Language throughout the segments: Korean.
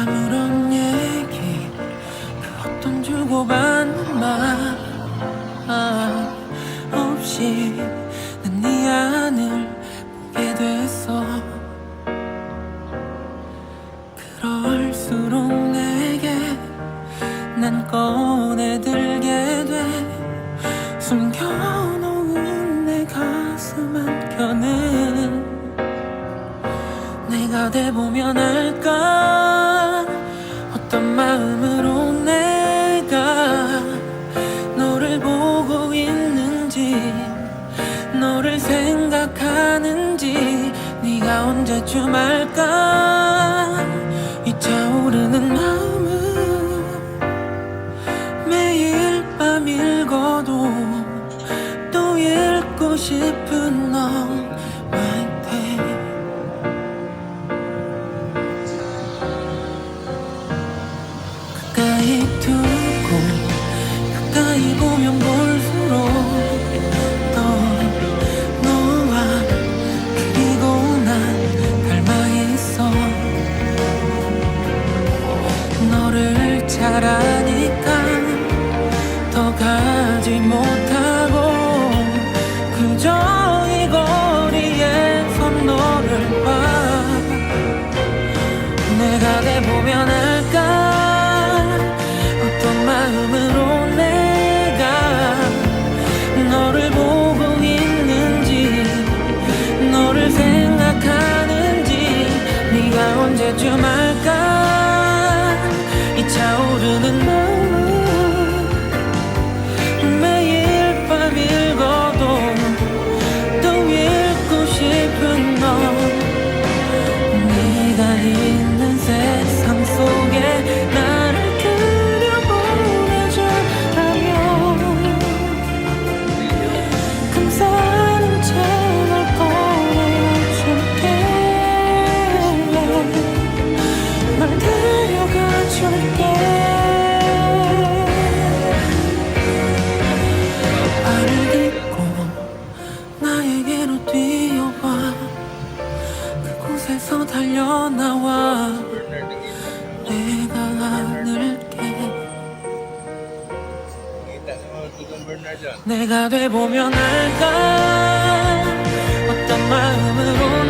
아무런 얘기 그 어떤 주고받는 말 아, 없이 난 네 안을 보게 돼서 그럴수록 내게 난 꺼내들게 돼. 숨겨놓은 내 가슴 안겨는 내가 돼보면 알까? 되지 말까? 이 타오르는 마음은 매일 밤 읽어도 또 읽고 싶은 너 언제쯤 할까? 내가 돼보면 알까? 어떤 마음으로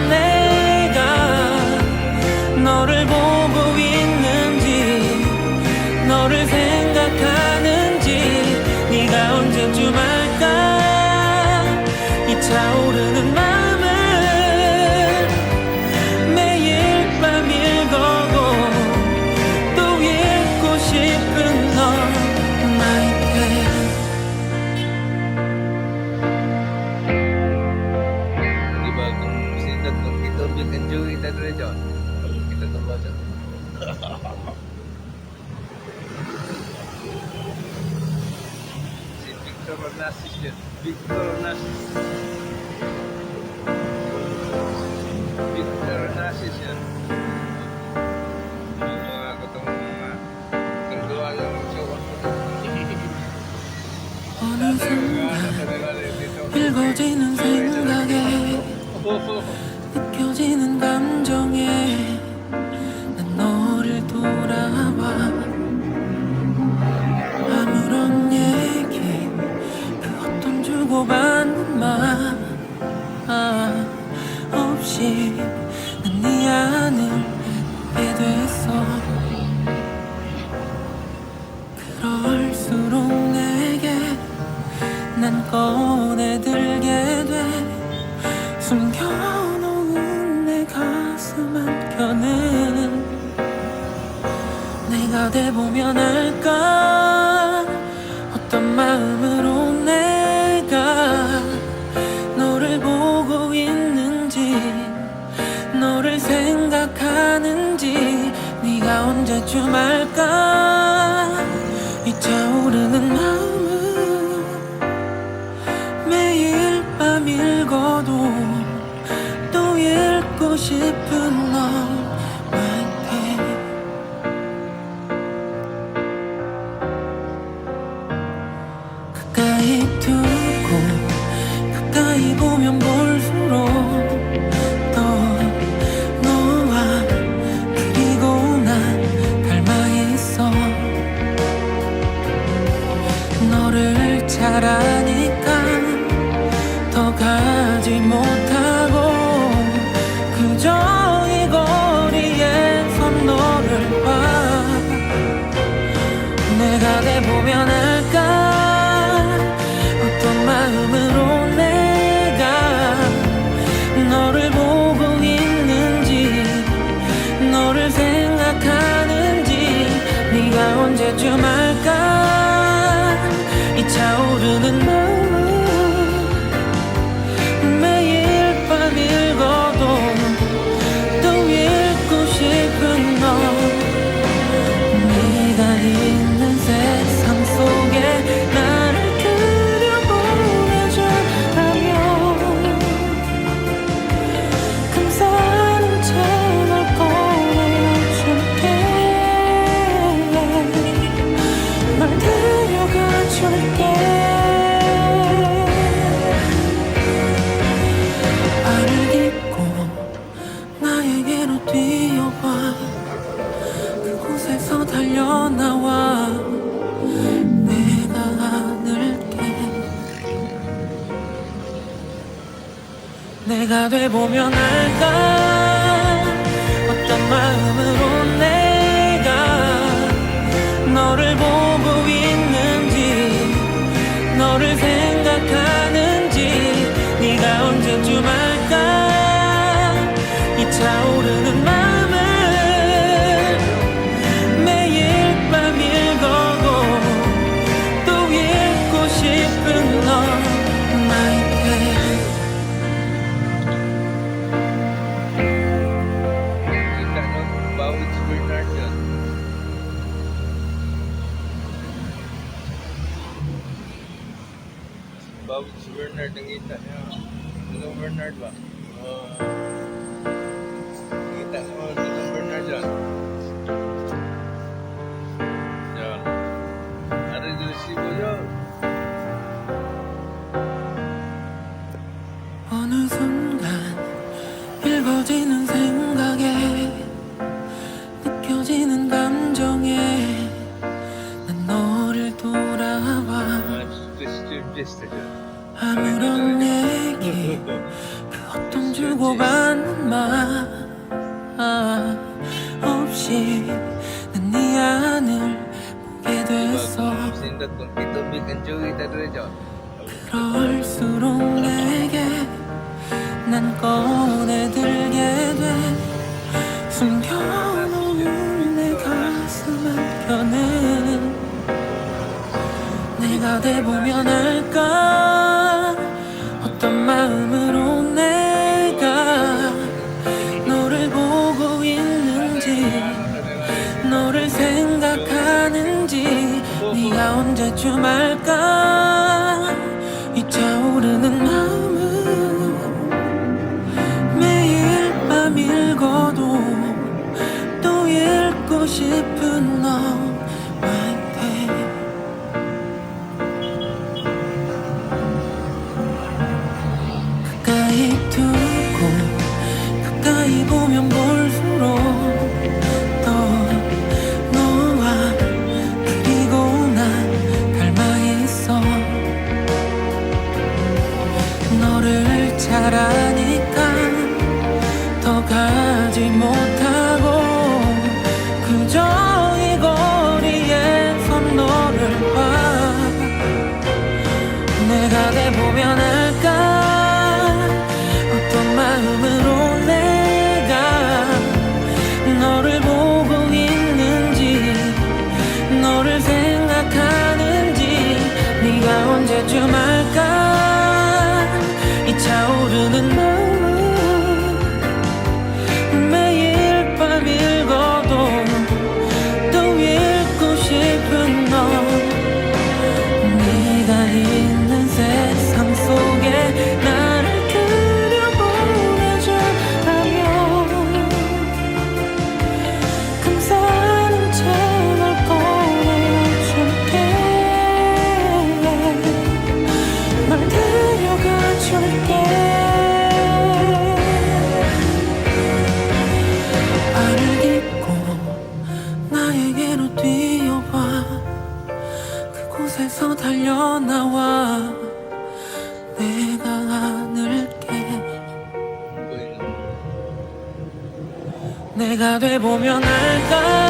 진심 난네 안을 빼돼서 그럴수록 내게 난 꺼내들게 돼. 숨겨놓은 내 가슴 한켠은 내가 돼보면 알까? 어떤 마음은 언제쯤 할까? 보면은 Bernard, nangita niya. Hello Bernard ba? 없으니 꿈빛도 미간죽이 다르죠 그럴수록 내게 난 꺼내들게 돼. 숨겨놓은 내 가슴 한켠에 내가 돼보면 알까? 어떤 마음으로 내가 너를 보고 있는지 너를 생각하는지. 네가 언제쯤 알까? 이 타오르는 마음은 매일 밤 읽어도 또 읽고 싶어. 보면은 달려나와 내가 안을게. 내가 돼보면 알까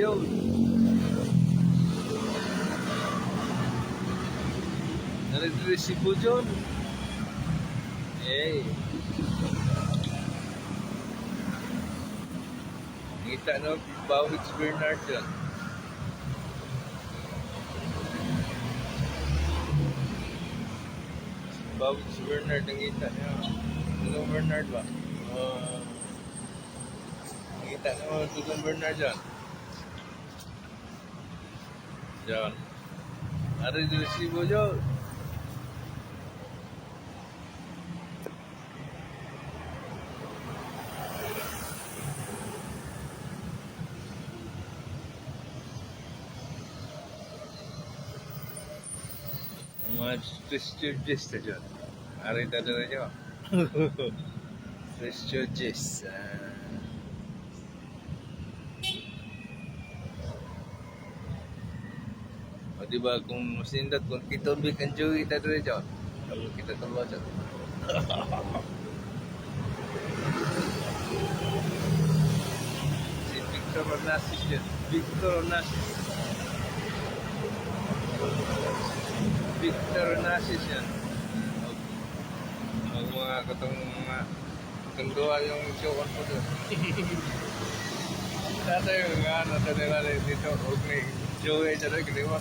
Yun. Nare-resibo dyan. Eh. Kita no, Bawix Bernard dyan. Bawix Bernard ang kita niya. Ano Bernard ba? Uh, kita no, Tutong Bernard dyan. Yan. Ari yung resibo nyo. Mga distributors na dyan. Ari na nyo. Distributors. Ah. di ba kung sindot kung kita big ang juwi ta dire jo kita tulo jo si Victor Onassis Victor Onassis. Victor Onassis yan mag mga katong mga tundua yung show ko doon Tatay yung ano, tatay natin dito, okay. 上映じゃないけどよか。